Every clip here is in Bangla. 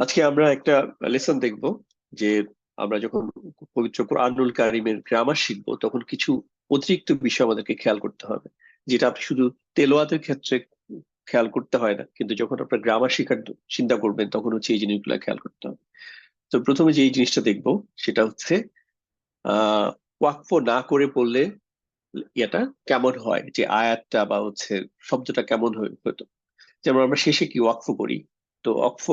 আজকে আমরা একটা লেসন দেখব যে আমরা যখন পবিত্র কোরআনুল কারিমের গ্রামার শিখব, তখন কিছু অতিরিক্ত বিষয় আমাদেরকে খেয়াল করতে হবে। যেটা আপনি শুধু তেলোয়াতের ক্ষেত্রে খেয়াল করতে হয় না, কিন্তু যখন আপনার গ্রামার শেখার চিন্তা করবেন, তখন হচ্ছে এই জিনিসগুলো খেয়াল করতে হবে। তো প্রথমে যে এই জিনিসটা দেখব, সেটা হচ্ছে আহ ওয়াকফ না করে পড়লে এটা কেমন হয়? যে আয়াতটা বা হচ্ছে শব্দটা কেমন হতো যেমন আমরা শেষে কি ওয়াকফ করি? তো ওয়াকফ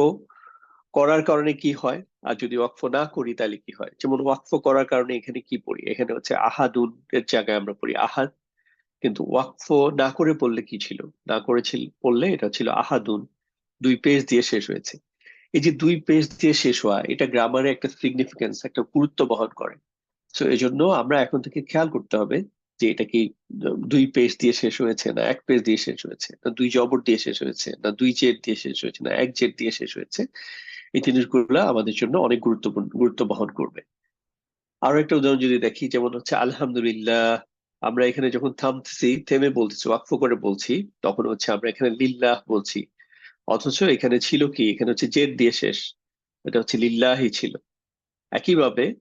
করার কারণে কি হয়? আর যদি ওয়াকফ না করি, তাহলে কি হয়? যেমন ওয়াকফ করার কারণে এখানে কি পড়ি? এখানে হচ্ছে আহাদুন এর জায়গায় আমরা পড়ি আহাদ। কিন্তু ওয়াকফ না করে পড়লে কি ছিল? না করেছিল পড়লে এটা ছিল আহাদুন। দুই পেজ দিয়ে শেষ হয়েছে। এই যে দুই পেজ দিয়ে শেষ হওয়া, এটা গ্রামারে একটা সিগনিফিকেন্স একটা গুরুত্ব বহন করে। তো এই জন্য আমরা এখন থেকে খেয়াল করতে হবে যে এটা কি দুই পেজ দিয়ে শেষ হয়েছে না এক পেজ দিয়ে শেষ হয়েছে? না দুই জবর দিয়ে শেষ হয়েছে? না দুই জেড দিয়ে শেষ হয়েছে? না এক জেড দিয়ে শেষ হয়েছে? এই জিনিসগুলো আমাদের জন্য অনেক গুরুত্বপূর্ণ, গুরুত্ব বহন করবে। আরও একটা উদাহরণ যদি দেখি, যেমন হচ্ছে, আলহামদুলিল্লাহ, আমরা এখানে যখন থামতেছি, থেমে বলতেছি, ওয়াকফ করে বলছি, তখন হচ্ছে আমরা এখানে লিল্লাহ বলছি। অথচ এখানে ছিল কি? এখানে হচ্ছে জেদ দিয়ে শেষ। এটা হচ্ছে লিল্লাহি ছিল। একইভাবে,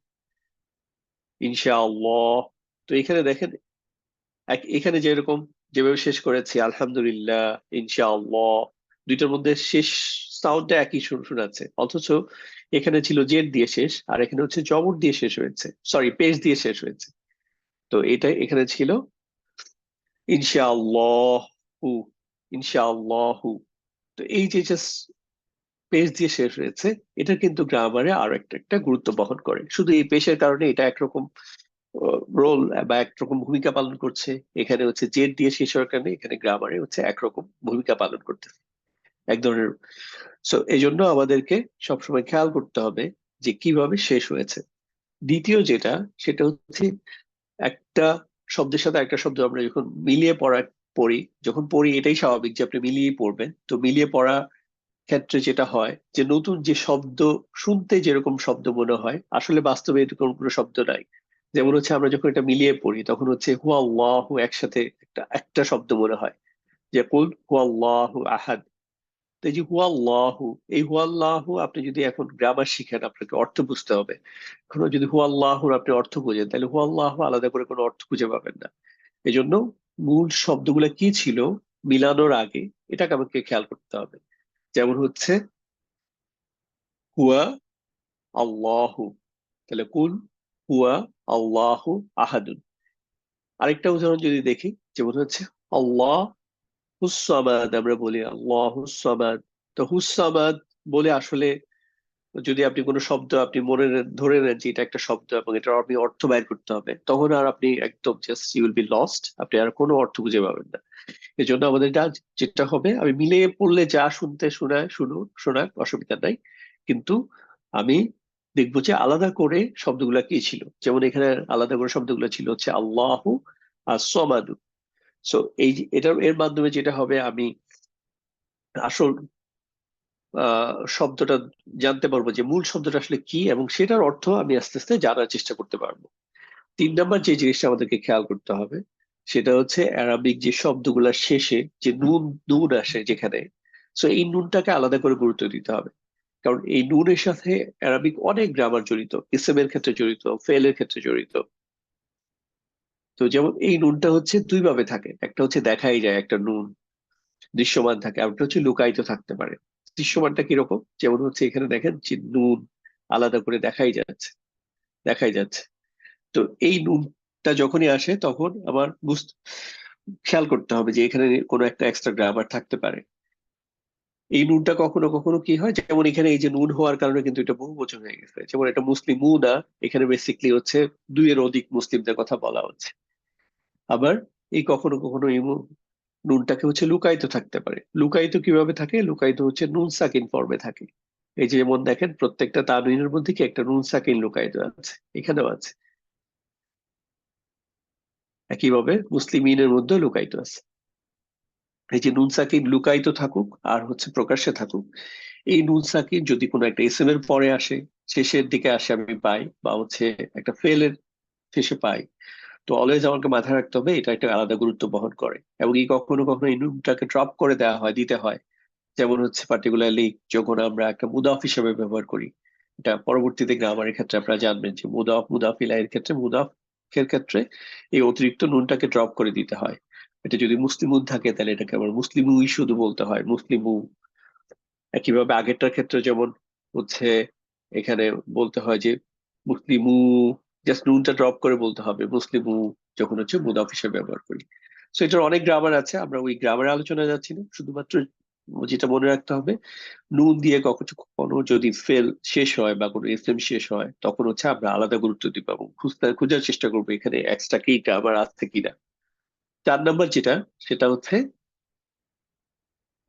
ইনশাআল্লাহ, তো এখানে দেখেন, এক, এখানে যেরকম, যেভাবে শেষ করেছি, আলহামদুলিল্লাহ, ইনশাআল্লাহ, দুইটার মধ্যে শেষ সাউন্ডটা একই শোনাচ্ছে। অথচ এখানে ছিল জেড দিয়ে শেষ, আর এখানে হচ্ছে জবর দিয়ে শেষ হয়েছে। সরি পেজ দিয়ে শেষ হয়েছে। তো এটা এখানে ছিল ইনশাআল্লাহু ইনশাআল্লাহু। তো এই যে পেজ দিয়ে শেষ হয়েছে, এটা কিন্তু গ্রামারে আরও একটা একটা গুরুত্ব বহন করে। শুধু এই পেশের কারণে এটা একরকম রোল বা একরকম ভূমিকা পালন করছে। এখানে হচ্ছে জেড দিয়ে শেষ হওয়ার কারণে এখানে গ্রামারে হচ্ছে একরকম ভূমিকা পালন করতেছে। এক ধরনের সো এই জন্য আমাদেরকে সবসময় খেয়াল করতে হবে যে কীভাবে শেষ হয়েছে। দ্বিতীয় যেটা, সেটা হচ্ছে একটা শব্দের সাথে একটা শব্দ আমরা যখন মিলিয়ে পড়া পড়ি, যখন পড়ি এটাই স্বাভাবিক যে আপনি মিলিয়ে পড়বেন। তো মিলিয়ে পড়া ক্ষেত্রে যেটা হয় যে নতুন যে শব্দ, শুনতে যেরকম শব্দ মনে হয়, আসলে বাস্তবে এরকম কোনো শব্দ নাই। যেমন হচ্ছে আমরা যখন এটা মিলিয়ে পড়ি, তখন হচ্ছে হুয়া আল্লাহু একসাথে একটা একটা শব্দ মনে হয়। যে কুল হুয়া আল্লাহু আহাদ। এই যে হুয়াল্লাহু, এই হুয়াল্লাহু আপনি যদি এখন গ্রামার শিখেন, আপনাকে অর্থ বুঝতে হবে। এখন যদি হুয়াল্লাহুর আপনি অর্থ খুঁজেন তাহলে হুয়াল্লাহু আলাদা করে কোনো অর্থ খুঁজে পাবেন না। এই জন্য মূল শব্দগুলো কি ছিল মিলানোর আগে, এটাকে আমাকে খেয়াল করতে হবে। যেমন হচ্ছে, হুয়া আল্লাহু, তাহলে কুল, হুয়া আল্লাহু আহাদুন। আরেকটা উদাহরণ যদি দেখি, যেমন হচ্ছে, আল্লাহ হুসামাদ আমরা বলি, আল্লাহ হুসামাদ তো হুসামাদ বলে আসলে যদি আপনি কোনো শব্দ আপনি মনে ধরে নেন যে এটা একটা শব্দ এবং এটার আপনি অর্থ বাইর করতে হবে, তখন আর আপনি একদম just you will be lost আপনি আর কোনো অর্থ খুঁজে পাবেন না। এই জন্য আমাদের যেটা হবে, আমি মিলিয়ে পড়লে যা শুনতে শোনায়, শুনুন শোনাক অসুবিধা নাই, কিন্তু আমি দেখব যে আলাদা করে শব্দগুলা কি ছিল। যেমন এখানে আলাদা করে শব্দগুলো ছিল হচ্ছে আল্লাহ আর সমাদু সো এই এটার এর মাধ্যমে যেটা হবে, আমি আসল শব্দটা জানতে পারব যে মূল শব্দটা আসলে কি এবং সেটার অর্থ আমি আস্তে আস্তে জানার চেষ্টা করতে পারব। তিন নম্বর যে জিনিসটা আমাদেরকে খেয়াল করতে হবে, সেটা হচ্ছে অ্যারাবিক যে শব্দগুলোর শেষে যে নুন নুন আসে যেখানে সো এই নুনটাকে আলাদা করে গুরুত্ব দিতে হবে। কারণ এই নুনের সাথে অ্যারাবিক অনেক গ্রামার জড়িত ইসেমের ক্ষেত্রে জড়িত ফেলের ক্ষেত্রে জড়িত তো যেমন এই নুনটা হচ্ছে দুই ভাবে থাকে। একটা হচ্ছে দেখাই যায় একটা নুন দৃশ্যমান থাকে আর হচ্ছে লুকায়িত থাকতে পারে। দৃশ্যমানটা কীরকম? যেমন হচ্ছে এখানে দেখেন যে নুন আলাদা করে দেখাই যাচ্ছে দেখাই যাচ্ছে। তো এই নুনটা যখনই আসে তখন আমার বুঝতে, খেয়াল করতে হবে যে এখানে কোনো একটা এক্সট্রা গ্রামার থাকতে পারে। এই নুনটা কখনো কখনো কি হয়? যেমন এখানে এই যে নুন হওয়ার কারণে কিন্তু এটা বহু বছর হয়ে গেছে। যেমন এটা মুসলিম না এখানে বেসিকলি হচ্ছে দুইয়ের অধিক মুসলিমদের কথা বলা হচ্ছে। আবার এই কখনো কখনো এই নুনটাকে হচ্ছে লুকায়িত থাকতে পারে। লুকায়িত কীভাবে থাকে? লুকায়িত হচ্ছে নুন সাকিন ফর্মে থাকে। এই যে যেমন দেখেন, প্রত্যেকটা তানউইনের মধ্যে কি একটা নুন সাকিন লুকায়িত আছে? এখানেও আছে। একইভাবে মুসলিম মুসলিমিনের মধ্যে লুকায়িত আছে। এই যে নুন সাকিন লুকায়িত থাকুক আর হচ্ছে প্রকাশ্যে থাকুক, এই নুন সাকিন যদি কোনো একটা এস এর পরে আসে, শেষের দিকে আসে আমি পাই, বা হচ্ছে একটা ফেলের শেষে পাই তো অলওয়েজ আমাকে মাথায় রাখতে হবে এটা একটা আলাদা গুরুত্ব বহন করে এবং এই কখনো কখনো এই নুনটাকে ড্রপ করে দেওয়া হয়, দিতে হয়। যেমন হচ্ছে পার্টিকুলারলি যখন আমরা একটা মুদাফ হিসেবে ব্যবহার করি, এটা পরবর্তীতে গ্রামারের ক্ষেত্রে আপনারা জানবেন যে মুদাফ মুদাফিলা এর ক্ষেত্রে মুদাফের ক্ষেত্রে এই অতিরিক্ত নুনটাকে ড্রপ করে দিতে হয়। এটা যদি মুসলিমুন থাকে তাহলে এটাকে আবার মুসলিমুই শুধু বলতে হয়, মুসলিমু। একইভাবে আগেরটার ক্ষেত্রে যেমন হচ্ছে এখানে বলতে হয় যে মুসলিমু জাস্ট নুনটা ড্রপ করে বলতে হবে। মুসলিমু যখন হচ্ছে মুদাফ হিসেবে ব্যবহার করি। সো এটার অনেক গ্রামার আছে। আমরা ওই গ্রামার আলোচনা যাচ্ছি না। শুধুমাত্র যেটা মনে রাখতে হবে, নুন দিয়ে কখনো কখনো যদি ফেল শেষ হয় বা কোনো এসএম শেষ হয়, তখন হচ্ছে আমরা আলাদা গুরুত্ব দিব এবং খুঁজতে, খোঁজার চেষ্টা করব এখানে এক্সট্রা কি গ্রামার আসছে কিনা। চার নাম্বার যেটা, সেটা হচ্ছে,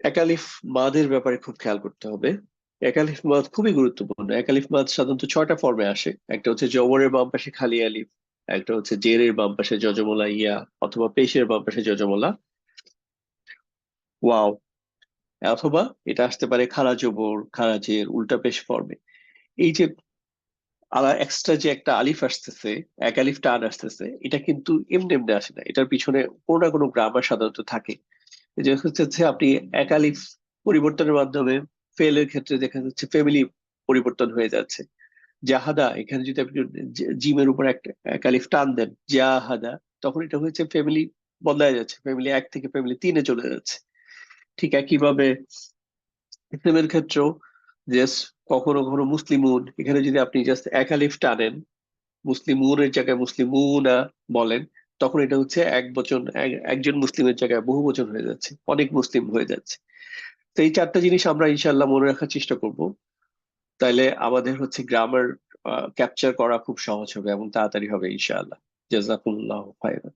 একালিফ মাদের ব্যাপারে খুব খেয়াল করতে হবে। একালিফ মাদ খুবই গুরুত্বপূর্ণ। একালিফ মাদ সাধারণত ছয়টা ফর্মে আসে। একটা হচ্ছে জবরের বাম পাশে খালি আলিফ, একটা হচ্ছে জেরের বাম পাশে যজমলা ইয়া অথবা পেশের বাম পাশে যজমলা। ওয়াও! অথবা এটা আসতে পারে খারা জবর খারা জের, উল্টা পেশ ফর্মে এই যে আলা এক্সট্রা যে একটা আলিফ আসতেছে, এক আলিফ টান আসতেছে, এটা কিন্তু এমনি এমনি আসে না। এটার পিছনে কোনো না কোনো গ্রামার সাধারণত থাকে। যে হচ্ছে আপনি এক আলিফ পরিবর্তনের মাধ্যমে ফেলের ক্ষেত্রে দেখা যাচ্ছে ফ্যামিলি পরিবর্তন হয়ে যাচ্ছে। জাহাদা, এখানে যদি আপনি জিমের উপর একটা এক আলিফ টান দেন, জাহাদা, তখন এটা হচ্ছে ফ্যামিলি বদলায় যাচ্ছে ফ্যামিলি এক থেকে ফ্যামিলি তিনে চলে যাচ্ছে। ঠিক একইভাবে ইসলামের ক্ষেত্রেও যে কখনো কখনো মুসলিমুন, এখানে যদি আপনি জাস্ট এক আলিফ টানেন, মুসলিমুনের জায়গায় মুসলিমুনা বলেন, তখন এটা হচ্ছে এক বচন একজন মুসলিমের জায়গায় বহু বচন হয়ে যাচ্ছে, অনেক মুসলিম হয়ে যাচ্ছে। তো এই চারটা জিনিস আমরা ইনশাল্লাহ মনে রাখার চেষ্টা করব। তাইলে আমাদের হচ্ছে গ্রামার ক্যাপচার করা খুব সহজ হবে এবং তাড়াতাড়ি হবে ইনশাআল্লাহ। জাজাকুল্লাহ খায়রান।